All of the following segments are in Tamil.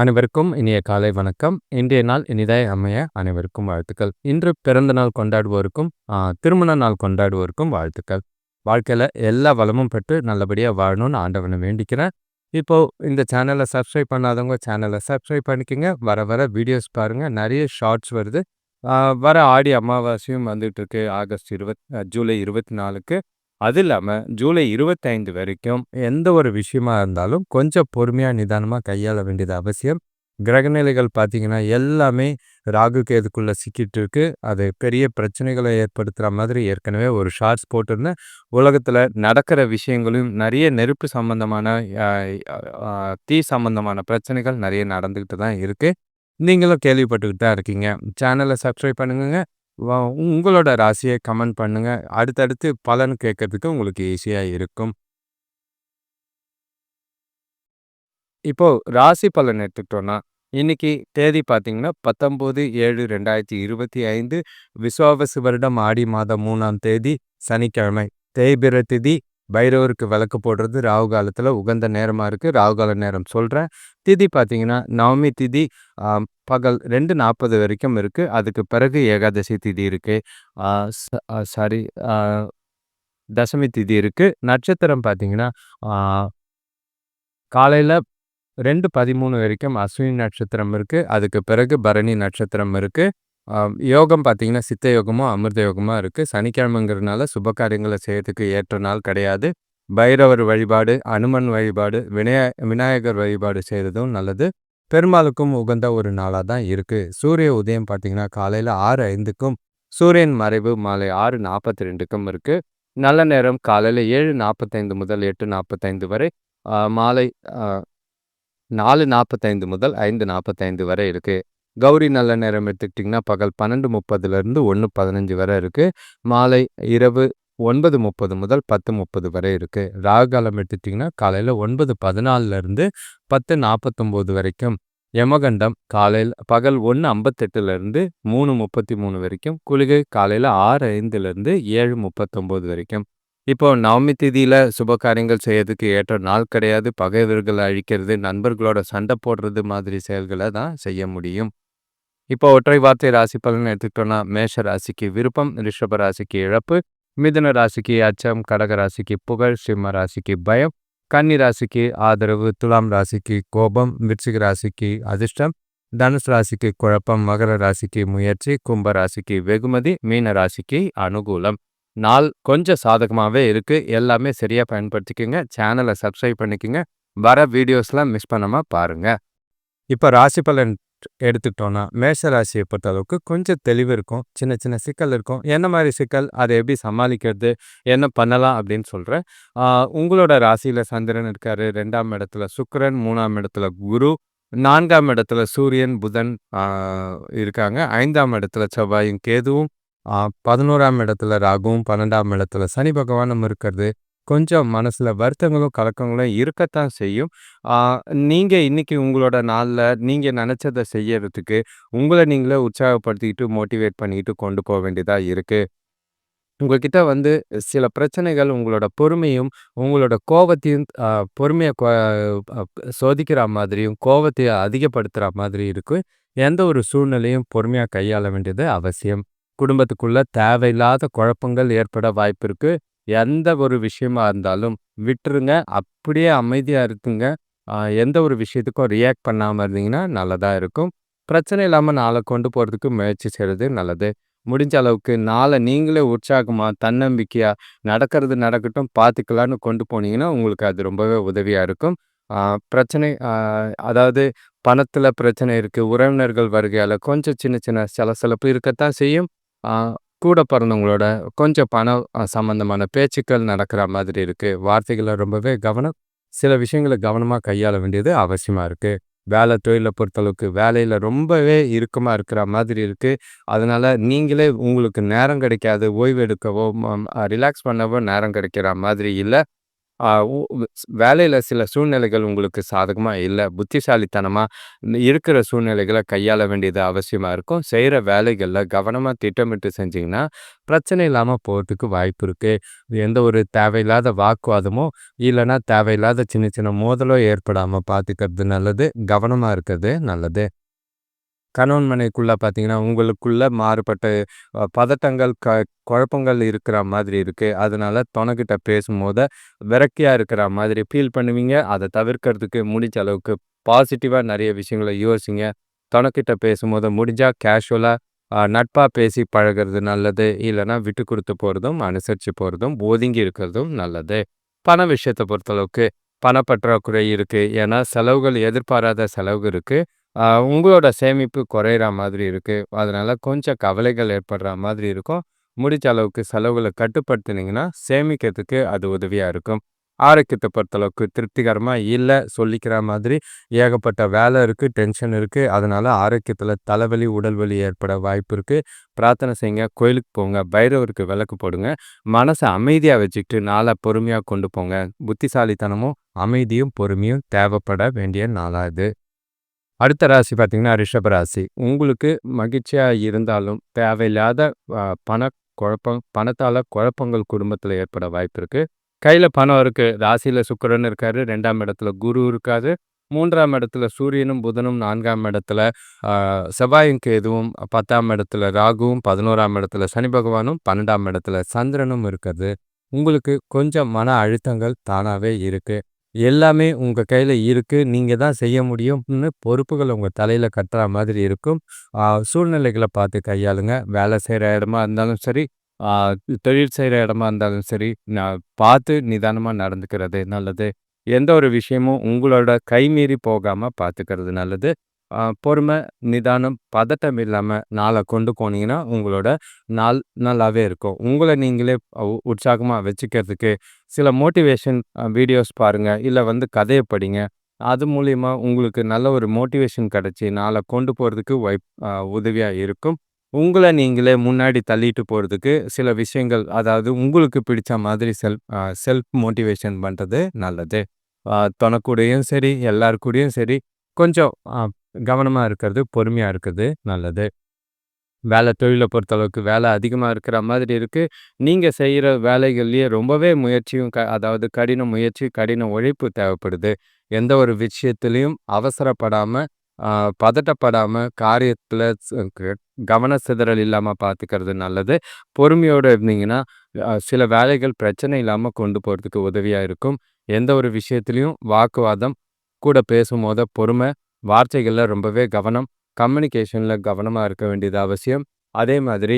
அனைவருக்கும் இனிய காலை வணக்கம். இன்றைய நாள் இனிதாய் அமைய அனைவருக்கும் வாழ்த்துக்கள். இன்று பிறந்த நாள் கொண்டாடுவோருக்கும் திருமண நாள் கொண்டாடுவோருக்கும் வாழ்த்துக்கள். வாழ்க்கையில் எல்லா வளமும் பெற்று நல்லபடியாக வாழணும்னு ஆண்டவனை வேண்டிக்கிறேன். இப்போ இந்த சேனலை சப்ஸ்கிரைப் பண்ணாதவங்க சேனலை சப்ஸ்கிரைப் பண்ணிக்கோங்க. வர வர வீடியோஸ் பாருங்கள் நிறைய ஷார்ட்ஸ் வருது. வர ஆடி அமாவாசையும் வந்துட்டு இருக்கு ஆகஸ்ட் இருபத் ஜூலை இருபத்தி நாலுக்கு. அது இல்லாமல் ஜூலை இருபத்தைந்து வரைக்கும் எந்த ஒரு விஷயமா இருந்தாலும் கொஞ்சம் பொறுமையாக நிதானமாக கையாள வேண்டியது அவசியம். கிரகநிலைகள் பார்த்திங்கன்னா எல்லாமே ராகு கேதுக்குள்ளே சிக்கிட்டு இருக்கு. அது பெரிய பிரச்சனைகளை ஏற்படுத்துகிற மாதிரி ஏற்கனவே ஒரு ஷார்ட்ஸ் போட்டிருந்தேன். உலகத்தில் நடக்கிற விஷயங்களும் நிறைய நெருப்பு சம்பந்தமான தீ சம்பந்தமான பிரச்சனைகள் நிறைய நடந்துக்கிட்டு தான் இருக்குது நீங்களும் கேள்விப்பட்டுக்கிட்டு தான் இருக்கீங்க. சேனலை சப்ஸ்கிரைப் பண்ணுங்க உங்களோட ராசியை கமெண்ட் பண்ணுங்க. அடுத்தடுத்து பலன் கேட்கறதுக்கு உங்களுக்கு ஈஸியாக இருக்கும். இப்போ ராசி பலன் எடுத்துக்கிட்டோன்னா இன்னைக்கு தேதி பார்த்தீங்கன்னா பத்தொம்போது ஏழு ரெண்டாயிரத்தி இருபத்தி ஐந்து. விசுவாவசு வருடம் ஆடி மாதம் மூணாம் தேதி சனிக்கிழமை. தேய்பிர திதி பைரவருக்கு விளக்கு போடுறது ராகு காலத்தில் உகந்த நேரமாக இருக்குது ராகு கால நேரம் சொல்கிறேன் திதி பார்த்தீங்கன்னா நவமி திதி பகல் ரெண்டு நாற்பது வரைக்கும் இருக்குது அதுக்கு பிறகு ஏகாதசி திதி இருக்குது சாரி தசமி திதி இருக்குது நட்சத்திரம் பார்த்தீங்கன்னா காலையில் ரெண்டு பதிமூணு வரைக்கும் அஸ்வினி நட்சத்திரம் இருக்குது அதுக்கு பிறகு பரணி நட்சத்திரம் இருக்குது யோகம் பார்த்தீங்கன்னா சித்த யோகமும் அமிர்த யோகமாக இருக்குது சனிக்கிழமைங்கிறதுனால சுப காரியங்களை செய்யறதுக்கு ஏற்ற நாள் கிடையாது. பைரவர் வழிபாடு அனுமன் வழிபாடு விநாய விநாயகர் வழிபாடு செய்கிறதும் நல்லது. பெருமாளுக்கும் உகந்த ஒரு நாளாக தான் இருக்குது சூரிய உதயம் பார்த்தீங்கன்னா காலையில் ஆறு ஐந்துக்கும் சூரியன் மறைவு மாலை ஆறு நாற்பத்தி ரெண்டுக்கும் இருக்குது நல்ல நேரம் காலையில் ஏழு நாற்பத்தைந்து முதல் எட்டு நாற்பத்தைந்து வரை மாலை நாலு நாற்பத்தைந்து முதல் ஐந்து நாற்பத்தைந்து வரை இருக்குது கௌரி நல்ல நேரம் எடுத்துக்கிட்டிங்கன்னா பகல் பன்னெண்டு முப்பதுலேருந்து ஒன்று பதினஞ்சு வரை இருக்குது மாலை இரவு ஒன்பது முப்பது முதல் பத்து முப்பது வரை இருக்குது ராகுகாலம் எடுத்துட்டிங்கன்னா காலையில் ஒன்பது பதினாலுலேருந்து பத்து நாற்பத்தொம்போது வரைக்கும். யமகண்டம் காலையில் பகல் ஒன்று ஐம்பத்தெட்டுலேருந்து மூணு முப்பத்தி மூணு வரைக்கும். குளிகை காலையில் ஆறு ஐந்துலேருந்து ஏழு முப்பத்தொம்போது வரைக்கும். இப்போ நவமி திதியில் சுப காரியங்கள் செய்யறதுக்கு ஏற்ற நாள் கிடையாது. பகைவர்களை அழிக்கிறது நண்பர்களோட சண்டை போடுறது மாதிரி செயல்களை தான் செய்ய முடியும். இப்போ ஒற்றை வார்த்தை ராசி பலன் எடுத்துக்கிட்டோம்னா மேஷ ராசிக்கு விருப்பம் ரிஷப ராசிக்கு இழப்பு மிதுன ராசிக்கு அச்சம் கடக ராசிக்கு புகழ் சிம்ம ராசிக்கு பயம் கன்னி ராசிக்கு ஆதரவு துலாம் ராசிக்கு கோபம் விருச்சிக ராசிக்கு அதிர்ஷ்டம் தனுசு ராசிக்கு குழப்பம் மகர ராசிக்கு முயற்சி கும்ப ராசிக்கு வெகுமதி மீன ராசிக்கு அனுகூலம். நாள் கொஞ்சம் சாதகமாகவே இருக்குது எல்லாமே சரியாக பயன்படுத்திக்கோங்க. சேனலை சப்ஸ்கிரைப் பண்ணிக்கோங்க. வர வீடியோஸ்லாம் மிஸ் பண்ணாமல் பாருங்கள் இப்போ ராசி பலன் எடுத்துக்கிட்டோன்னா மேஷராசியை பொறுத்த அளவுக்கு கொஞ்சம் தெளிவு இருக்கும் சின்ன சின்ன சிக்கல் இருக்கும். என்ன மாதிரி சிக்கல்? அதை எப்படி சமாளிக்கிறது? என்ன பண்ணலாம்? அப்படின்னு சொல்கிறேன் உங்களோட ராசியில் சந்திரன் இருக்காரு. ரெண்டாம் இடத்துல சுக்கரன் மூணாம் இடத்துல குரு நான்காம் இடத்துல சூரியன் புதன் இருக்காங்க. ஐந்தாம் இடத்துல செவ்வாயும் கேதுவும் பதினோராம் இடத்துல ராகுவும் பன்னெண்டாம் இடத்துல சனி பகவானும் இருக்கிறது. கொஞ்சம் மனசுல வருத்தங்களும் கலக்கங்களும் இருக்கத்தான் செய்யும். நீங்கள் நீங்க இன்னைக்கு உங்களோட நாளில் நீங்க நினைச்சதை செய்யறதுக்கு உங்களை நீங்களே உற்சாகப்படுத்திக்கிட்டு மோட்டிவேட் பண்ணிக்கிட்டு கொண்டு போக வேண்டியதா இருக்கு. உங்ககிட்ட வந்து சில பிரச்சனைகள் உங்களோட பொறுமையும் உங்களோட கோவத்தையும் பொறுமையை சோதிக்கிற மாதிரியும் கோவத்தை அதிகப்படுத்துகிற மாதிரி இருக்கு. எந்த ஒரு சூழ்நிலையும் பொறுமையாக கையாள வேண்டியது அவசியம். குடும்பத்துக்குள்ள தேவையில்லாத குழப்பங்கள் ஏற்பட வாய்ப்பு இருக்கு. எந்த ஒரு விஷயமா இருந்தாலும் விட்டுருங்க அப்படியே அமைதியாக இருக்குங்க எந்த ஒரு விஷயத்துக்கும் ரியாக்ட் பண்ணாமல் இருந்தீங்கன்னா நல்லதாக இருக்கும். பிரச்சனை இல்லாமல் நாளை கொண்டு போகிறதுக்கு முயற்சி செய்கிறது நல்லது. முடிஞ்ச அளவுக்கு நாளை நீங்களே உற்சாகமாக தன்னம்பிக்கையாக நடக்கிறது நடக்கட்டும் பார்த்துக்கலான்னு கொண்டு போனீங்கன்னா உங்களுக்கு அது ரொம்பவே உதவியாக இருக்கும். பிரச்சனை அதாவது பணத்தில் பிரச்சனை இருக்குது உறவினர்கள் வருகையால் கொஞ்சம் சின்ன சின்ன சலசலப்பு இருக்கத்தான் செய்யும். கூட பிறந்தவங்களோட கொஞ்சம் பணம் சம்மந்தமான பேச்சுக்கள் நடக்கிற மாதிரி இருக்குது வார்த்தைகளை ரொம்பவே கவனம் சில விஷயங்களை கவனமாக கையாள வேண்டியது அவசியமாக இருக்குது வேலை தொழிலை பொறுத்தளவுக்கு வேலையில் ரொம்பவே இறுக்கமாக இருக்கிற மாதிரி இருக்குது அதனால் நீங்களே உங்களுக்கு நேரம் கிடைக்காது ஓய்வு எடுக்கவோ ரிலாக்ஸ் பண்ணவோ நேரம் கிடைக்கிற மாதிரி இல்லை. வேலையில் சில சூழ்நிலைகள் உங்களுக்கு சாதகமாக இல்லை. புத்திசாலித்தனமாக இருக்கிற சூழ்நிலைகளை கையாள வேண்டியது அவசியமாக இருக்கும். செய்கிற வேலைகளில் கவனமாக திட்டமிட்டு செஞ்சிங்கன்னா பிரச்சனை இல்லாமல் போகிறதுக்கு வாய்ப்பு இருக்குது எந்த ஒரு தேவையில்லாத வாக்குவாதமோ இல்லைன்னா தேவையில்லாத சின்ன சின்ன மோதலோ ஏற்படாமல் பார்த்துக்கிறது நல்லது. கவனமாக இருக்கிறது நல்லது. கணவன் மனைவிக்குள்ள பார்த்தீங்கன்னா, உங்களுக்குள்ள மாறுபட்ட பதட்டங்கள், க குழப்பங்கள் இருக்கிற மாதிரி இருக்கு. அதனால துணைக்கிட்ட பேசும்போது விரக்தியா இருக்கிற மாதிரி ஃபீல் பண்ணுவீங்க. அதை தவிர்க்கிறதுக்கு முடிஞ்ச அளவுக்கு பாசிட்டிவாக நிறைய விஷயங்களை யோசிங்க. துணைக்கிட்ட பேசும்போது முடிஞ்சா கேஷுவலா நட்பா பேசி பழகிறது நல்லது. இல்லைன்னா விட்டு கொடுத்து போகிறதும் அனுசரித்து போகிறதும் ஒதுங்கி இருக்கிறதும் நல்லது. பண விஷயத்தை பொறுத்தளவுக்கு பணப்பற்றாக்குறை இருக்கு. ஏன்னா செலவுகள் எதிர்பாராத செலவு இருக்கு. உங்களோட சேமிப்பு குறையிற மாதிரி இருக்குது அதனால் கொஞ்சம் கவலைகள் ஏற்படுற மாதிரி இருக்கும். முடிஞ்ச அளவுக்கு செலவுகளை கட்டுப்படுத்துனீங்கன்னா சேமிக்கிறதுக்கு அது உதவியாக இருக்கும். ஆரோக்கியத்தை பொறுத்தளவுக்கு திருப்திகரமாக இல்லை சொல்லிக்கிற மாதிரி ஏகப்பட்ட வேலை இருக்குது டென்ஷன் இருக்குது அதனால் ஆரோக்கியத்தில் தலைவலி உடல் வலி ஏற்பட வாய்ப்பு இருக்குது பிரார்த்தனை செய்யுங்க. கோயிலுக்கு போங்க. பைரவருக்கு விளக்கு போடுங்க. மனசை அமைதியாக வச்சுக்கிட்டு நாளை பொறுமையாக கொண்டு போங்க. புத்திசாலித்தனமும் அமைதியும் பொறுமையும் தேவைப்பட வேண்டிய நாளாக இது அடுத்த ராசி பார்த்தீங்கன்னா ரிஷப ராசி. உங்களுக்கு மகிழ்ச்சியாக இருந்தாலும் தேவையில்லாத பண குழப்பம் பணத்தால் குழப்பங்கள் குடும்பத்தில் ஏற்பட வாய்ப்பு இருக்குது கையில் பணம் இருக்குது ராசியில் சுக்கரன் இருக்காரு. ரெண்டாம் இடத்துல குரு இருக்காது மூன்றாம் இடத்துல சூரியனும் புதனும் நான்காம் இடத்துல செவ்வாயும் கேதுவும் பத்தாம் இடத்துல ராகுவும் பதினோராம் இடத்துல சனி பகவானும் பன்னெண்டாம் இடத்துல சந்திரனும் இருக்கிறது. உங்களுக்கு கொஞ்சம் மன அழுத்தங்கள் தானாகவே இருக்குது எல்லாமே உங்கள் கையில் இருக்குது நீங்கள் தான் செய்ய முடியும்னு பொறுப்புகள் உங்கள் தலையில் கட்டுற மாதிரி இருக்கும். சூழ்நிலைகளை பார்த்து கையாளுங்க. வேலை செய்கிற இடமா இருந்தாலும் சரி தொழில் செய்கிற இடமா இருந்தாலும் சரி நான் பார்த்து நிதானமாக நடந்துக்கிறது நல்லது. எந்த ஒரு விஷயமும் உங்களோட கைமீறி போகாமல் பார்த்துக்கிறது நல்லது. பொறுமை நிதானம் பதட்டம் இல்லாமல் நாளை கொண்டு போனீங்கன்னா உங்களோட நாள் நல்லாவே இருக்கும். உங்களை நீங்களே உற்சாகமாக வச்சுக்கிறதுக்கு சில மோட்டிவேஷன் வீடியோஸ் பாருங்கள் இல்லை வந்து கதையை படிங்க. அது மூலிமா உங்களுக்கு நல்ல ஒரு மோட்டிவேஷன் கிடச்சி நாளை கொண்டு போகிறதுக்கு வைப் உதவியாக இருக்கும். உங்களை நீங்களே முன்னாடி தள்ளிட்டு போகிறதுக்கு சில விஷயங்கள் அதாவது உங்களுக்கு பிடிச்ச மாதிரி செல்ஃப் செல்ஃப் மோட்டிவேஷன் பண்ணுறது நல்லது. தொனக்கூடையும் சரி எல்லாருக்கூடையும் சரி கொஞ்சம் கவனமாக இருக்கிறது பொறுமையாக இருக்கிறது நல்லது. வேலை தொழிலை பொறுத்தளவுக்கு வேலை அதிகமாக இருக்கிற மாதிரி இருக்குது நீங்கள் செய்கிற வேலைகள்லேயே ரொம்பவே முயற்சியும் க அதாவது கடின முயற்சி கடின உழைப்பு தேவைப்படுது. எந்த ஒரு விஷயத்துலேயும் அவசரப்படாமல் பதட்டப்படாமல் காரியத்தில் கவன சிதறல் இல்லாமல் பார்த்துக்கிறது நல்லது. பொறுமையோடு இருந்தீங்கன்னா சில வேலைகள் பிரச்சனை இல்லாமல் கொண்டு போகிறதுக்கு உதவியாக இருக்கும். எந்த ஒரு விஷயத்துலையும் வாக்குவாதம் கூட பேசும் போத பொறுமை வார்த்தைகளில் ரொம்பவே கவனம் கம்யூனிகேஷனில் கவனமாக இருக்க வேண்டியது அவசியம். அதே மாதிரி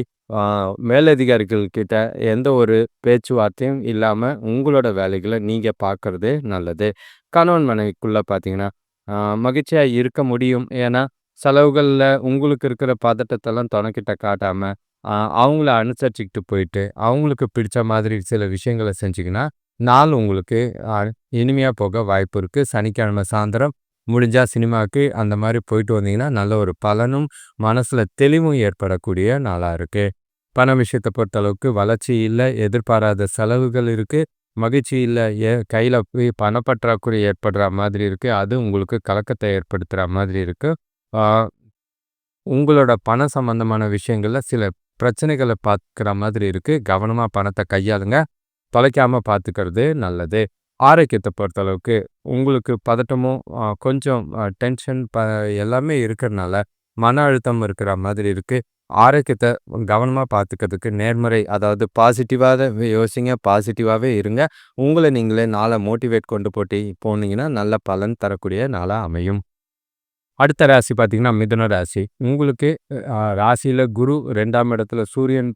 மேலதிகாரிகள்கிட்ட எந்த ஒரு பேச்சுவார்த்தையும் இல்லாமல் உங்களோட வேலைகளை நீங்கள் பார்க்குறதே நல்லது. கணவன் மனைவிக்குள்ளே பார்த்தீங்கன்னா மகிழ்ச்சியாக இருக்க முடியும். ஏன்னா செலவுகளில் உங்களுக்கு இருக்கிற பதட்டத்தெல்லாம் துணைக்கிட்ட காட்டாமல் அவங்கள அனுசரிச்சுக்கிட்டு போயிட்டு அவங்களுக்கு பிடிச்ச மாதிரி சில விஷயங்களை செஞ்சிங்கன்னா நாள் உங்களுக்கு இனிமையாக போக வாய்ப்பு இருக்குது சனிக்கிழமை சாயந்தரம் முடிஞ்சால் சினிமாவுக்கு அந்த மாதிரி போயிட்டு வந்தீங்கன்னா நல்ல ஒரு பலனும் மனசில் தெளிவும் ஏற்படக்கூடிய நாளாக இருக்குது பண விஷயத்தை பொறுத்தளவுக்கு வளர்ச்சி இல்லை எதிர்பாராத செலவுகள் இருக்குது மகிழ்ச்சி இல்லை ஏ கையில் போய் பணப்பற்றாக்குறை ஏற்படுற மாதிரி இருக்குது அது உங்களுக்கு கலக்கத்தை ஏற்படுத்துகிற மாதிரி இருக்குது உங்களோட பண சம்பந்தமான விஷயங்களில் சில பிரச்சனைகளை பார்க்குற மாதிரி இருக்குது கவனமாக பணத்தை கையாளுங்க. தொலைக்காமல் பார்த்துக்கிறது நல்லது. ஆரோக்கியத்தை பொறுத்தளவுக்கு உங்களுக்கு பதட்டமும் கொஞ்சம் டென்ஷன் ப எல்லாமே இருக்கிறனால மன அழுத்தம் இருக்கிற மாதிரி இருக்குது ஆரோக்கியத்தை கவனமாக பார்த்துக்கிறதுக்கு நேர்மறை அதாவது பாசிட்டிவாக யோசிங்க பாசிட்டிவாகவே இருங்க. உங்களை நீங்களே நாளை மோட்டிவேட் கொண்டு போட்டி போனீங்கன்னா நல்ல பலன் தரக்கூடிய நாளாக அமையும். அடுத்த ராசி பார்த்திங்கன்னா மிதுன ராசி. உங்களுக்கு ராசியில் குரு ரெண்டாம் இடத்துல சூரியன்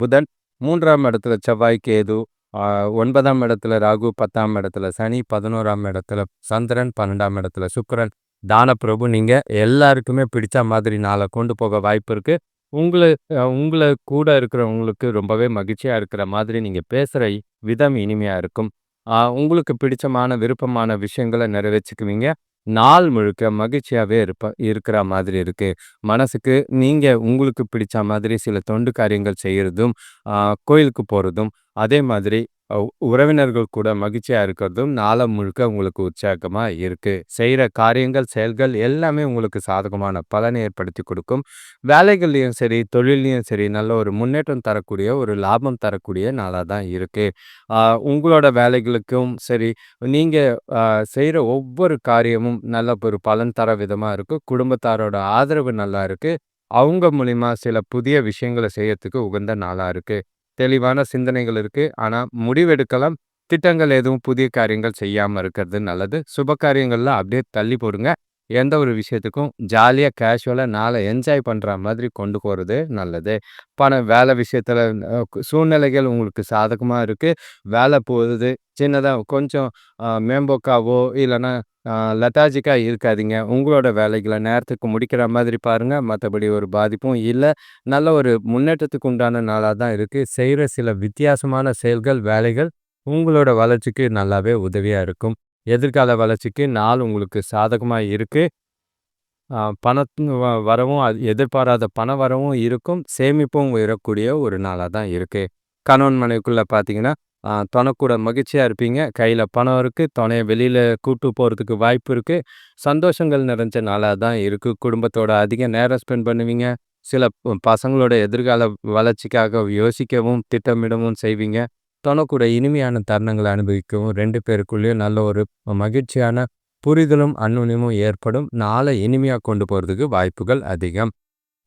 புதன் மூன்றாம் இடத்துல செவ்வாய் கேது ஒன்பதாம் இடத்துல ராகு பத்தாம் இடத்துல சனி பதினோராம் இடத்துல சந்திரன் பன்னெண்டாம் இடத்துல சுக்கரன் தானப்பிரபு. நீங்கள் எல்லாருக்குமே பிடிச்ச மாதிரி நாளை கொண்டு போக வாய்ப்பு இருக்குது உங்களை உங்களை கூட இருக்கிறவங்களுக்கு ரொம்பவே மகிழ்ச்சியாக இருக்கிற மாதிரி நீங்கள் பேசுகிற விதம் இனிமையாக இருக்கும். உங்களுக்கு பிடிச்சமான விருப்பமான விஷயங்களை நிறைவேற்றிக்குவீங்க. நாள் முழுக்க மகிழ்ச்சியாகவே இருப்ப இருக்கிற மாதிரி இருக்குது மனசுக்கு நீங்கள் உங்களுக்கு பிடிச்ச மாதிரி சில தொண்டு காரியங்கள் செய்கிறதும் கோயிலுக்கு போகிறதும் அதே மாதிரி உறவினர்கள் கூட மகிழ்ச்சியா இருக்கிறதும் நாளை முழுக்க உங்களுக்கு உற்சாகமா இருக்கு. செய்கிற காரியங்கள், செயல்கள் எல்லாமே உங்களுக்கு சாதகமான பலனை ஏற்படுத்தி கொடுக்கும். வேலைகள்லையும் சரி, தொழிலையும் சரி நல்ல ஒரு முன்னேற்றம் தரக்கூடிய, ஒரு லாபம் தரக்கூடிய நாளா தான் இருக்கு. உங்களோட வேலைகளுக்கும் சரி, நீங்க செய்கிற ஒவ்வொரு காரியமும் நல்ல ஒரு பலன் தர விதமா இருக்கு. குடும்பத்தாரோட ஆதரவு நல்லா இருக்கு. அவங்க மூலிமா சில புதிய விஷயங்கள செய்யறதுக்கு உகந்த நாளா இருக்கு. தெளிவான சிந்தனைகள் இருக்குது ஆனால் முடிவெடுக்கலாம். திட்டங்கள் எதுவும் புதிய காரியங்கள் செய்யாமல் இருக்கிறது நல்லது. சுப காரியங்களில் அப்படியே தள்ளி போடுங்க. எந்த ஒரு விஷயத்துக்கும் ஜாலியாக கேஷுவலாக நாளை என்ஜாய் பண்ணுற மாதிரி கொண்டு போகிறது நல்லது. பணம் வேலை விஷயத்தில் சூழ்நிலைகள் உங்களுக்கு சாதகமாக இருக்குது வேலை போகுது. சின்னதாக கொஞ்சம் மேம்போக்காவோ இல்லைன்னா லெத்தாஜிக்காக இருக்காதிங்க இருக்காதீங்க. உங்களோட வேலைகளை நேரத்துக்கு முடிக்கிற மாதிரி பாருங்கள் மற்றபடி ஒரு பாதிப்பும் இல்லை நல்ல ஒரு முன்னேற்றத்துக்கு உண்டான நாளாக தான் இருக்குது செய்கிற சில வித்தியாசமான செயல்கள், வேலைகள் உங்களோட வளர்ச்சிக்கு நல்லாவே உதவியாக இருக்கும். எதிர்கால வளர்ச்சிக்கு நாள் உங்களுக்கு சாதகமா இருக்கு. அ பணத் வரவும் எதிர்பாராத பண வரவும் இருக்கும். சேமிப்பும் உயரக்கூடிய ஒரு நாளா தான் இருக்கு. கணவன் மனைவிக்குள்ள பார்த்தீங்கன்னா, துணைக்கூட மகிழ்ச்சியாக மகிழ்ச்சியா இருப்பீங்க. கையில பணம் இருக்கு. துணையை வெளியில கூட்டு போறதுக்கு வாய்ப்பு இருக்கு. சந்தோஷங்கள் நிறைஞ்ச நாளா தான் இருக்கு. குடும்பத்தோட அதிக நேரம் ஸ்பெண்ட் பண்ணுவீங்க. சில பசங்களோட எதிர்கால வளர்ச்சிக்காக யோசிக்கவும், திட்டமிடவும் செய்வீங்க. தொணக்கூட இனிமையான தருணங்களை அனுபவிக்கவும் ரெண்டு பேருக்குள்ளேயும் நல்ல ஒரு மகிழ்ச்சியான புரிதலும், அந்யோன்யமும் ஏற்படும். நாளை இனிமையா கொண்டு போறதுக்கு வாய்ப்புகள் அதிகம்.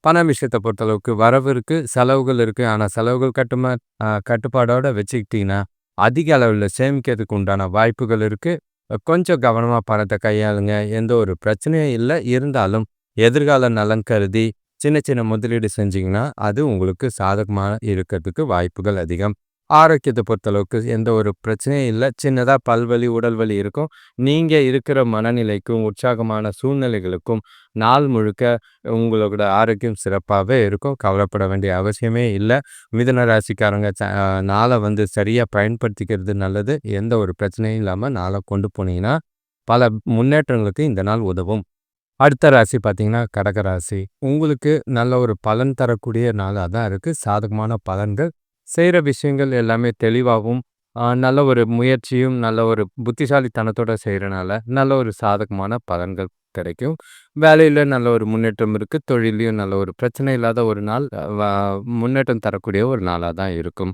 பண விஷயத்த பொறுத்தளவுக்கு வரவு இருக்கு, செலவுகள் இருக்கு. ஆனா செலவுகள் கட்டுமா அ கட்டுப்பாடோட வச்சுக்கிட்டீங்கன்னா, அதிக அளவுல சேமிக்கிறதுக்கு உண்டான வாய்ப்புகள் இருக்கு. கொஞ்சம் கவனமா பணத்தை கையாளுங்க. எந்த ஒரு பிரச்சனையும் இல்ல. இருந்தாலும் எதிர்கால நலன் கருதி சின்ன சின்ன முதலீடு செஞ்சீங்கன்னா, அது உங்களுக்கு சாதகமா இருக்கிறதுக்கு வாய்ப்புகள் அதிகம். ஆரோக்கியத்தை பொறுத்தளவுக்கு எந்த ஒரு பிரச்சனையும் இல்லை சின்னதா பல்வலி, உடல் வலி இருக்கும். நீங்க இருக்கிற மனநிலைக்கும், உற்சாகமான சூழ்நிலைகளுக்கும் நாள் முழுக்க உங்களோட ஆரோக்கியம் சிறப்பாவே இருக்கும். கவலைப்பட வேண்டிய அவசியமே இல்ல. மிதன ராசிக்காரங்க நாளை வந்து சரியா பயன்படுத்திக்கிறது நல்லது. எந்த ஒரு பிரச்சனையும் இல்லாம நாளை கொண்டு போனீங்கன்னா, பல முன்னேற்றங்களுக்கு இந்த நாள் உதவும். அடுத்த ராசி பார்த்தீங்கன்னா, கடக ராசி. உங்களுக்கு நல்ல ஒரு பலன் தரக்கூடிய நாளாக தான் இருக்கு. சாதகமான பலன்கள். செய்கிற விஷயங்கள் எல்லாமே தெளிவாகவும் நல்ல ஒரு முயற்சியும், நல்ல ஒரு புத்திசாலித்தனத்தோட செய்கிறனால நல்ல ஒரு சாதகமான பலன்கள் கிடைக்கும். வேலையில் நல்ல ஒரு முன்னேற்றம் இருக்குது தொழிலையும் நல்ல ஒரு பிரச்சனை இல்லாத ஒரு நாள். முன்னேற்றம் தரக்கூடிய ஒரு நாளாக தான் இருக்கும்.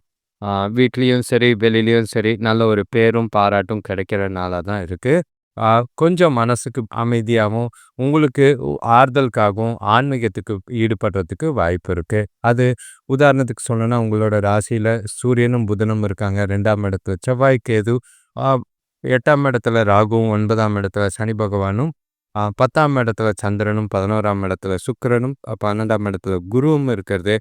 வீட்லேயும் சரி, வெளிலேயும் சரி நல்ல ஒரு பேரும், பாராட்டும் கிடைக்கிற நாளாக தான் இருக்குது கொஞ்சம் மனசுக்கு அமைதியாகவும் உங்களுக்கு ஆறுதலுக்காகவும், ஆன்மீகத்துக்கு ஈடுபடுறதுக்கு வாய்ப்பு இருக்குது அது உதாரணத்துக்கு சொல்லணும்னா, உங்களோட ராசியில் சூரியனும், புதனும் இருக்காங்க. ரெண்டாம் இடத்துல செவ்வாய், கேது, எட்டாம் இடத்துல ராகுவும், ஒன்பதாம் இடத்துல சனி பகவானும், பத்தாம் இடத்துல சந்திரனும், 11ஆம் இடத்துல சுக்கிரனும், 12ஆம் இடத்துல குருவும் இருக்கிறது.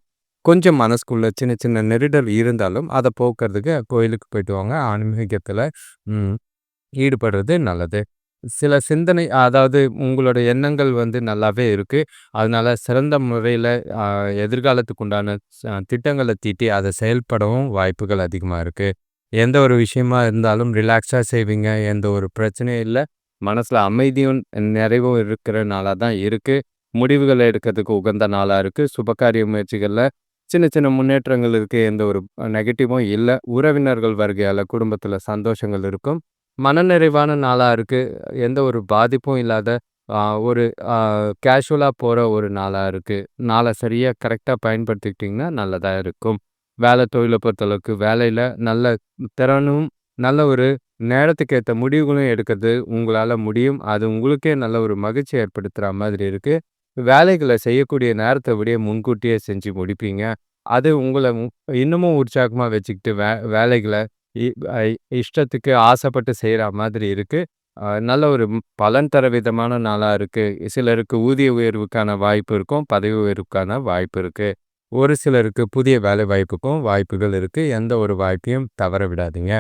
கொஞ்சம் மனசுக்குள்ள சின்ன சின்ன நெருடல் இருந்தாலும், அதை போக்குறதுக்கு கோயிலுக்கு போயிட்டு வாங்க. ஆன்மீகத்தில் ஈடுபடுறது நல்லது. சில சிந்தனை அதாவது உங்களோட எண்ணங்கள் வந்து நல்லாவே இருக்குது அதனால சிறந்த முறையில் எதிர்காலத்துக்கு உண்டான ச தீட்டி அதை செயல்படவும் வாய்ப்புகள் அதிகமாக இருக்குது எந்த ஒரு விஷயமா இருந்தாலும் ரிலாக்ஸாக செய்வீங்க. எந்த ஒரு பிரச்சனையும் இல்லை. மனசில் அமைதியும், நிறைவும் இருக்கிற நாளாக தான் இருக்குது முடிவுகள் எடுக்கிறதுக்கு உகந்த நாளாக இருக்குது சுபகாரிய முயற்சிகளில் சின்ன சின்ன முன்னேற்றங்கள் இருக்குது எந்த ஒரு நெகட்டிவும் இல்லை. உறவினர்கள் வருகையால் குடும்பத்தில் சந்தோஷங்கள் இருக்கும். மனநிறைவான நாளாக இருக்குது எந்த ஒரு பாதிப்பும் இல்லாத ஒரு கேஷுவலாக போகிற ஒரு நாளாக இருக்குது நாளை சரியாக கரெக்டாக பயன்படுத்திக்கிட்டிங்கன்னா நல்லதாக இருக்கும். வேலை தொழிலை பொறுத்தளவுக்கு வேலையில் நல்ல திறனும், நல்ல ஒரு நேரத்துக்கு ஏற்ற முடிவுகளும் எடுக்கிறது உங்களால் முடியும். அது உங்களுக்கே நல்ல ஒரு மகிழ்ச்சி ஏற்படுத்துற மாதிரி இருக்குது வேலைகளை செய்யக்கூடிய நேரத்தை விட முன்கூட்டியே செஞ்சு முடிப்பீங்க. அது உங்களை இன்னமும் உற்சாகமாக வச்சுக்கிட்டு வே வேலைகளை இஷ்டத்துக்கு ஆசைப்பட்டு செய்கிற மாதிரி இருக்குது நல்ல ஒரு பலன் தர விதமான நாளாக இருக்குது சிலருக்கு ஊதிய உயர்வுக்கான வாய்ப்பு இருக்கும். பதவி உயர்வுக்கான வாய்ப்பு இருக்குது ஒரு சிலருக்கு புதிய வேலை வாய்ப்புக்கும் வாய்ப்புகள் இருக்குது எந்த ஒரு வாய்ப்பையும் தவற விடாதீங்க.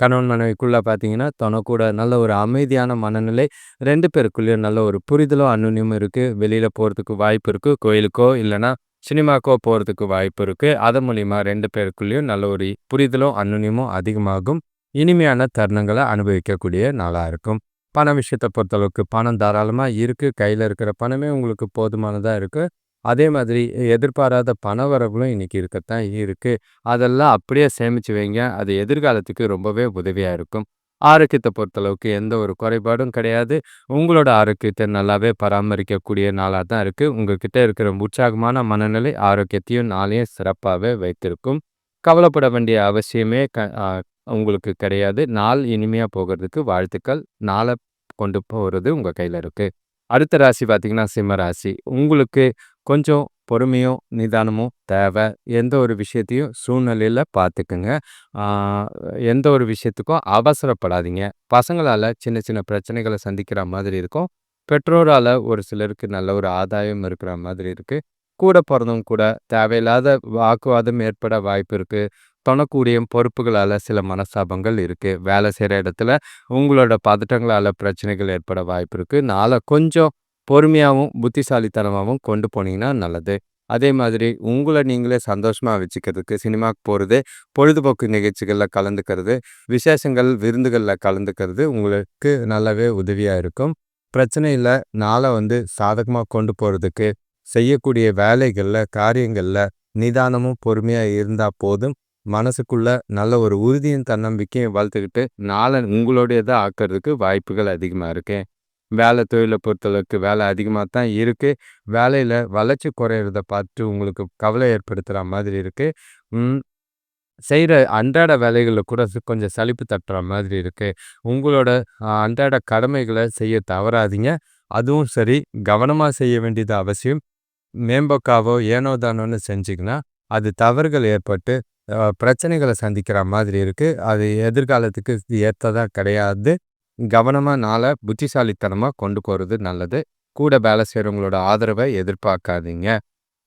கணவன் மனைவிக்குள்ளே பார்த்தீங்கன்னா, தனக்கூட நல்ல ஒரு அமைதியான மனநிலை. ரெண்டு பேருக்குள்ளேயும் நல்ல ஒரு புரிதலும், அந்யோன்யமும் இருக்குது வெளியில் போகிறதுக்கு வாய்ப்பு இருக்குது கோயிலுக்கோ இல்லைன்னா சினிமாக்கோ போறதுக்கு வாய்ப்பு இருக்கு. அதன் மூலியமா ரெண்டு பேருக்குள்ளேயும் நல்ல ஒரு புரிதலும், அந்நுணியமும் அதிகமாகும். இனிமையான தருணங்களை அனுபவிக்கக்கூடிய நாளா இருக்கும். பண விஷயத்த பொறுத்தளவுக்கு பணம் தாராளமா இருக்கு. கையில் இருக்கிற பணமே உங்களுக்கு போதுமானதாக இருக்கு. அதே மாதிரி எதிர்பாராத பண வரவுகளும் இன்னைக்கு இருக்கத்தான் இருக்கு. அதெல்லாம் அப்படியே சேமிச்சு வைங்க. அது எதிர்காலத்துக்கு ரொம்பவே உதவியாக இருக்கும். ஆரோக்கியத்தை பொறுத்தளவுக்கு எந்த ஒரு குறைபாடும் கிடையாது. உங்களோட ஆரோக்கியத்தை நல்லாவே பராமரிக்கக்கூடிய நாளாக தான் இருக்குது உங்ககிட்ட இருக்கிற உற்சாகமான மனநிலை ஆரோக்கியத்தையும் நாளையும் சிறப்பாகவே வைத்திருக்கும். கவலைப்பட வேண்டிய அவசியமே க உங்களுக்கு கிடையாது. நாள் இனிமையாக போகிறதுக்கு வாழ்த்துக்கள். நாளை கொண்டு போகிறது உங்கள் கையில் இருக்குது அடுத்த ராசி பார்த்திங்கன்னா சிம்ம ராசி. உங்களுக்கு கொஞ்சம் பொறுமையும், நிதானமும் தேவை. எந்த ஒரு விஷயத்தையும் சூழ்நிலையில பார்த்துக்குங்க எந்த ஒரு விஷயத்துக்கும் அவசரப்படாதீங்க. பசங்களால சின்ன சின்ன பிரச்சனைகளை சந்திக்கிற மாதிரி இருக்கும். பெற்றோரால ஒரு சிலருக்கு நல்ல ஒரு ஆதாயம் இருக்கிற மாதிரி இருக்கு. கூட பிறந்தவங்க கூட தேவையில்லாத வாக்குவாதம் ஏற்பட வாய்ப்பு இருக்கு. தொணக்கூடிய பொறுப்புகளால சில மனஸ்தாபங்கள் இருக்கு. வேலை செய்ற இடத்துல உங்களோட பதட்டங்களால பிரச்சனைகள் ஏற்பட வாய்ப்பு இருக்கு. நாளை கொஞ்சம் பொறுமையாகவும் புத்திசாலித்தனமாகவும் கொண்டு போனீங்கன்னா நல்லது. அதே மாதிரி உங்களை நீங்களே சந்தோஷமாக வச்சுக்கிறதுக்கு சினிமாக்கு போகிறது பொழுதுபோக்கு நிகழ்ச்சிகளில் கலந்துக்கிறது, விசேஷங்கள், விருந்துகளில் கலந்துக்கிறது உங்களுக்கு நல்லாவே உதவியாக இருக்கும். பிரச்சனையில் நாளை வந்து சாதகமாக கொண்டு போகிறதுக்கு செய்யக்கூடிய வேலைகளில் காரியங்களில் நிதானமும், பொறுமையாக இருந்தால் போதும். மனசுக்குள்ள நல்ல ஒரு உறுதியும், தன்னம்பிக்கையும் வளர்த்துக்கிட்டு நாளை உங்களுடையதாக ஆக்கிறதுக்கு வாய்ப்புகள் அதிகமாக இருக்கேன் வேலை தொழிலை பொறுத்தளவுக்கு வேலை அதிகமாக தான் இருக்குது வேலையில் வளர்ச்சி குறையிறத பார்த்து உங்களுக்கு கவலை ஏற்படுத்துகிற மாதிரி இருக்குது செய்கிற அன்றாட வேலைகளில் கூட கொஞ்சம் சலிப்பு தட்டுற மாதிரி இருக்குது உங்களோட அன்றாட கடமைகளை செய்ய தவறாதீங்க. அதுவும் சரி, கவனமாக செய்ய வேண்டியது அவசியம். மேம்போக்காவோ, ஏனோ தானோன்னு செஞ்சிங்கன்னா அது தவறுகள் ஏற்பட்டு பிரச்சனைகளை சந்திக்கிற மாதிரி இருக்குது அது எதிர்காலத்துக்கு ஏற்றதா கிடையாது. கவனமா நாளை புத்திசாலித்தனமா கொண்டு போறது நல்லது. கூட வேலை செய்றவங்களோட ஆதரவை எதிர்பார்க்காதீங்க.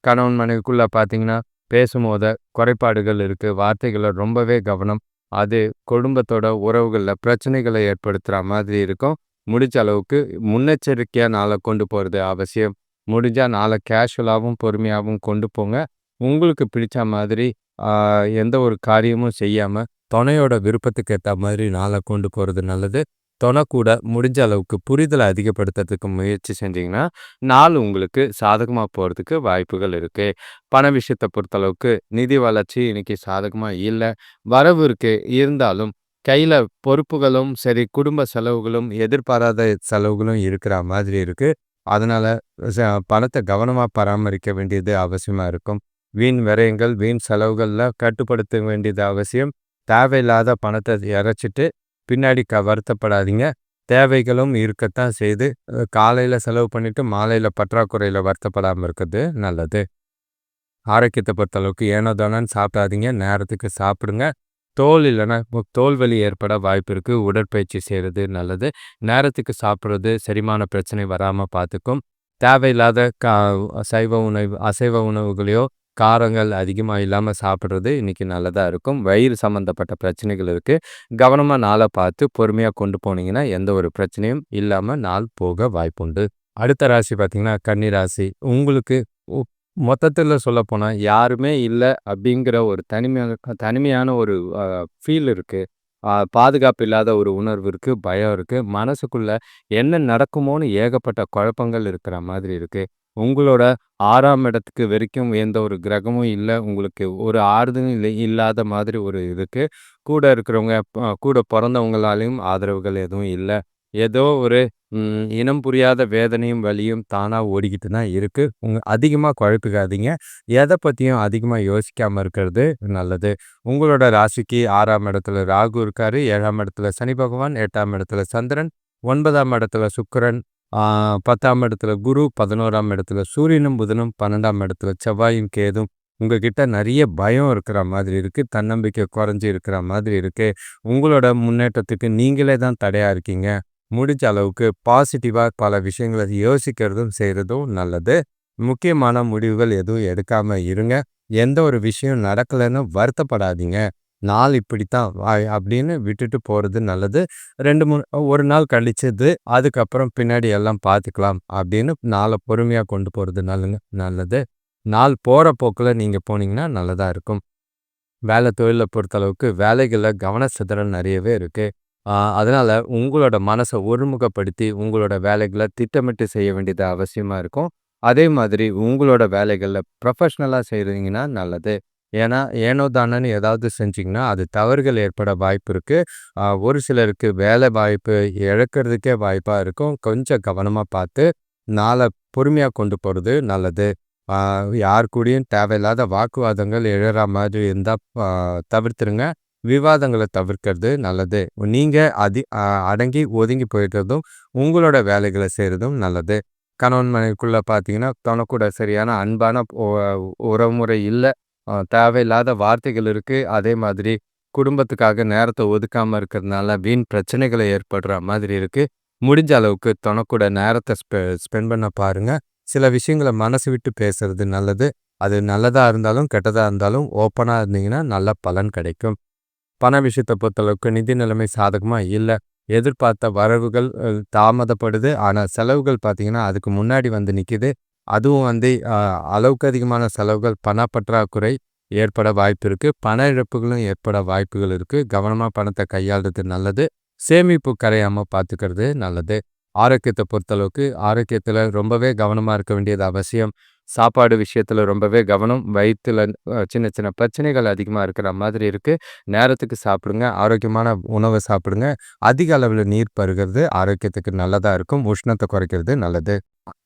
கணவன் மனைவிக்குள்ள பார்த்தீங்கன்னா, பேசும்போத குறைபாடுகள் இருக்கு. வார்த்தைகளை ரொம்பவே கவனம். அது குடும்பத்தோட உறவுகளில் பிரச்சனைகளை ஏற்படுத்துற மாதிரி இருக்கும். முடிஞ்ச அளவுக்கு முன்னெச்சரிக்கையா நாளை கொண்டு போறது அவசியம். முடிஞ்சா நாளை கேஷுவலாகவும் பொறுமையாகவும் கொண்டு போங்க. உங்களுக்கு பிடிச்ச மாதிரி எந்த ஒரு காரியமும் செய்யாம, துணையோட விருப்பத்துக்கு ஏற்ற மாதிரி நாளை கொண்டு போறது நல்லது. தொண கூட முடிஞ்ச அளவுக்கு புரிதலை அதிகப்படுத்துறதுக்கு முயற்சி செஞ்சீங்கன்னா, நாள் உங்களுக்கு சாதகமாக போகிறதுக்கு வாய்ப்புகள் இருக்குது பண விஷயத்தை பொறுத்தளவுக்கு நிதி வளர்ச்சி இன்னைக்கு சாதகமாக இல்லை வரவு இருக்குது இருந்தாலும் கையில் பொறுப்புகளும் சரி, குடும்ப செலவுகளும், எதிர்பாராத செலவுகளும் இருக்கிற மாதிரி இருக்குது அதனால் ச கவனமாக பராமரிக்க வேண்டியது அவசியமாக இருக்கும். வீண் விரயங்கள், வீண் செலவுகளில் கட்டுப்படுத்த வேண்டியது அவசியம். தேவையில்லாத பணத்தை இறைச்சிட்டு பின்னாடி க வருத்தப்படாதீங்க. தேவைகளும் இருக்கத்தான் செய்து காலையில் செலவு பண்ணிவிட்டு மாலையில் பற்றாக்குறையில் வருத்தப்படாமல் இருக்கிறது நல்லது. ஆரோக்கியத்தை பொறுத்தளவுக்கு ஏனோ தானோன்னு சாப்பிடாதீங்க. நேரத்துக்கு சாப்பிடுங்க. தோல் இல்லைன்னா தோல் வலி ஏற்பட வாய்ப்பு இருக்குது உடற்பயிற்சி செய்கிறது நல்லது. நேரத்துக்கு சாப்பிட்றது செரிமான பிரச்சனை வராமல் பார்த்துக்கும். தேவையில்லாத க சைவ உணவு அசைவ உணவுகளையோ, காரங்கள் அதிகமாக இல்லாமல் சாப்பிட்றது இன்றைக்கி நல்லதாக இருக்கும். வயிறு சம்மந்தப்பட்ட பிரச்சனைகள் இருக்குது கவனமாக நாளை பார்த்து பொறுமையாக கொண்டு போனீங்கன்னா, எந்த ஒரு பிரச்சனையும் இல்லாமல் நாள் போக வாய்ப்புண்டு. அடுத்த ராசி பார்த்தீங்கன்னா, கன்னி ராசி. உங்களுக்கு உ சொல்லப்போனால் யாருமே இல்லை அப்படிங்கிற ஒரு தனிமையான தனிமையான ஒரு ஃபீல் இருக்குது பாதுகாப்பு இல்லாத ஒரு உணர்வு இருக்குது பயம் இருக்குது மனசுக்குள்ளே என்ன நடக்குமோன்னு ஏகப்பட்ட குழப்பங்கள் இருக்கிற மாதிரி இருக்குது உங்களோட ஆறாம் இடத்துக்கு வரைக்கும் எந்த ஒரு கிரகமும் இல்லை உங்களுக்கு ஒரு ஆறுதலும் இல்லை இல்லாத மாதிரி ஒரு இருக்குது கூட இருக்கிறவங்க, கூட பிறந்தவங்களாலையும் ஆதரவுகள் எதுவும் இல்லை ஏதோ ஒரு இனம் புரியாத வேதனையும், வலியும் தானாக ஓடிக்கிட்டு தான் இருக்குது உங்கள் அதிகமாக குழப்பிக்காதீங்க. எதை பற்றியும் அதிகமாக யோசிக்காமல் இருக்கிறது நல்லது. உங்களோட ராசிக்கு ஆறாம் இடத்துல ராகு இருக்காரு. ஏழாம் இடத்துல சனி பகவான், எட்டாம் இடத்துல சந்திரன், ஒன்பதாம் இடத்துல சுக்கிரன், பத்தாம் இடத்துல குரு, 11ஆம் இடத்துல சூரியனும், புதனும், 12ஆம் இடத்துல செவ்வாயும், கேதும் உங்ககிட்ட நிறைய பயம் இருக்கிற மாதிரி இருக்குது தன்னம்பிக்கை குறைஞ்சு இருக்கிற மாதிரி இருக்குது உங்களோட முன்னேற்றத்துக்கு நீங்களே தான் தடையாக இருக்கீங்க. முடிஞ்ச அளவுக்கு பாசிட்டிவாக பல விஷயங்களை யோசிக்கிறதும், செய்கிறதும் நல்லது. முக்கியமான முடிவுகள் எதுவும் எடுக்காமல் இருங்க. எந்த ஒரு விஷயம் நடக்கலைன்னு வருத்தப்படாதீங்க. நாள் இப்படித்தான் அ அப்படின்னு விட்டுட்டு போறது நல்லது. 2, 3 ஒரு நாள் கழிச்சது, அதுக்கப்புறம் பின்னாடி எல்லாம் பார்த்துக்கலாம் அப்படின்னு நாளை பொறுமையா கொண்டு போறது நல்லங்க நல்லது. நாள் போகிற போக்குல நீங்க போனீங்கன்னா நல்லதா இருக்கும். வேலை தொழில பொறுத்தளவுக்கு வேலைகளில் கவன சிதறல் நிறையவே இருக்கு. அதனால உங்களோட மனச ஒருமுகப்படுத்தி, உங்களோட வேலைகளை திட்டமிட்டு செய்ய வேண்டியது அவசியமா இருக்கும். அதே மாதிரி உங்களோட வேலைகளில் ப்ரொஃபஷ்னலாக செய்கிறீங்கன்னா நல்லது. ஏன்னா, ஏனோ தானன்னு ஏதாவது செஞ்சிங்கன்னா அது தவறுகள் ஏற்பட வாய்ப்பு இருக்குது ஒரு சிலருக்கு வேலை வாய்ப்பு இழக்கிறதுக்கே வாய்ப்பாக இருக்கும். கொஞ்சம் கவனமாக பார்த்து, நாளை பொறுமையாக கொண்டு போகிறது நல்லது. யார் கூடயும் தேவையில்லாத வாக்குவாதங்கள் எழற மாதிரி இருந்தால் தவிர்த்துருங்க. விவாதங்களை தவிர்க்கிறது நல்லது. நீங்கள் அதி அடங்கி ஒதுங்கி போயிடுறதும், உங்களோட வேலைகளை செய்கிறதும் நல்லது. கணவன் மனைவிக்குள்ளே பார்த்தீங்கன்னா, தனக்கூட சரியான அன்பான உறவுமுறை இல்லை தேவையில்லாத வார்த்தைகள் இருக்கு. அதே மாதிரி குடும்பத்துக்காக நேரத்தை ஒதுக்காம இருக்கிறதுனால, வீண் பிரச்சனைகளை ஏற்படுற மாதிரி இருக்கு. முடிஞ்ச அளவுக்கு தனக்கூட நேரத்தை ஸ்பெ ஸ்பெண்ட் பண்ண பாருங்க. சில விஷயங்கள மனசு விட்டு பேசுறது நல்லது. அது நல்லதா இருந்தாலும், கெட்டதா இருந்தாலும் ஓப்பனா இருந்தீங்கன்னா, நல்ல பலன் கிடைக்கும். பண விஷயத்த பொறுத்தளவுக்கு நிதி நிலைமை சாதகமா இல்ல. எதிர்பார்த்த வரவுகள் தாமதப்படுது. ஆனா செலவுகள் பார்த்திங்கன்னா அதுக்கு முன்னாடி வந்து நிக்குது. அதுவும் வந்து அளவுக்கு அதிகமான செலவுகள், பணப்பற்றாக்குறை ஏற்பட வாய்ப்பு இருக்குது பண இழப்புகளும் ஏற்பட வாய்ப்புகள் இருக்குது கவனமாக பணத்தை கையாளுறது நல்லது. சேமிப்பு கரையாமல் பார்த்துக்கிறது நல்லது. ஆரோக்கியத்தை பொறுத்தளவுக்கு, ஆரோக்கியத்தில் ரொம்பவே கவனமாக இருக்க வேண்டியது அவசியம். சாப்பாடு விஷயத்தில் ரொம்பவே கவனம். வயிற்றில் சின்ன சின்ன பிரச்சனைகள் அதிகமாக இருக்கிற மாதிரி இருக்குது நேரத்துக்கு சாப்பிடுங்க. ஆரோக்கியமான உணவை சாப்பிடுங்க. அதிக அளவில் நீர் பருகிறது ஆரோக்கியத்துக்கு நல்லதாக இருக்கும். உஷ்ணத்தை குறைக்கிறது நல்லது.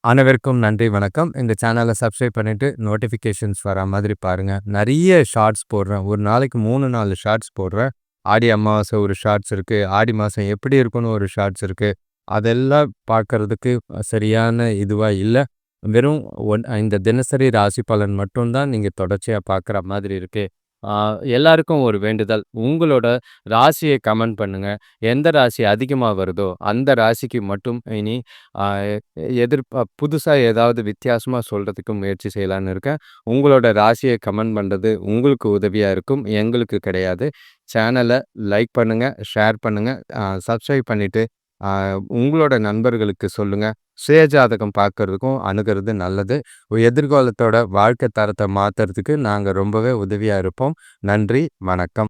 அனைவருக்கும் நன்றி, வணக்கம். இந்த சேனலை சப்ஸ்கிரைப் பண்ணிட்டு நோட்டிஃபிகேஷன்ஸ் வரா மாதிரி பாருங்க. நிறைய ஷார்ட்ஸ் போடுறேன். ஒரு நாளைக்கு 3, 4 ஷார்ட்ஸ் போடுறேன். ஆடி அமாவாசை ஒரு ஷார்ட்ஸ் இருக்கு. ஆடி மாசம் எப்படி இருக்கும்னு ஒரு ஷார்ட்ஸ் இருக்கு. அதெல்லாம் பார்க்கறதுக்கு சரியான இதுவா இல்ல. வெறும் ஒன் இந்த தினசரி ராசி பலன் மட்டும் தான் நீங்க தொடர்ச்சியா பார்க்குற மாதிரி இருக்கு. எல்லாருக்கும் ஒரு வேண்டுதல். உங்களோட ராசியை கமெண்ட் பண்ணுங்க. எந்த ராசி அதிகமாக வருதோ, அந்த ராசிக்கு மட்டும் இனி அ புதுசாக ஏதாவது வித்தியாசமாக சொல்கிறதுக்கு முயற்சி செய்யலான்னு இருக்கேன். உங்களோட ராசியை கமெண்ட் பண்ணுறது உங்களுக்கு உதவியாக இருக்கும். எங்களுக்கு கிடையாது. சேனலை லைக் பண்ணுங்கள் ஷேர் பண்ணுங்கள் சப்ஸ்கிரைப் பண்ணிவிட்டு உங்களோட நண்பர்களுக்கு சொல்லுங்கள் சுயஜாதகம் பார்க்கறதுக்கும் அணுகிறது நல்லது. எதிர்காலத்தோட வாழ்க்கை தரத்தை மாற்றுறதுக்கு நாங்கள் ரொம்பவே உதவியாக இருப்போம். நன்றி, வணக்கம்.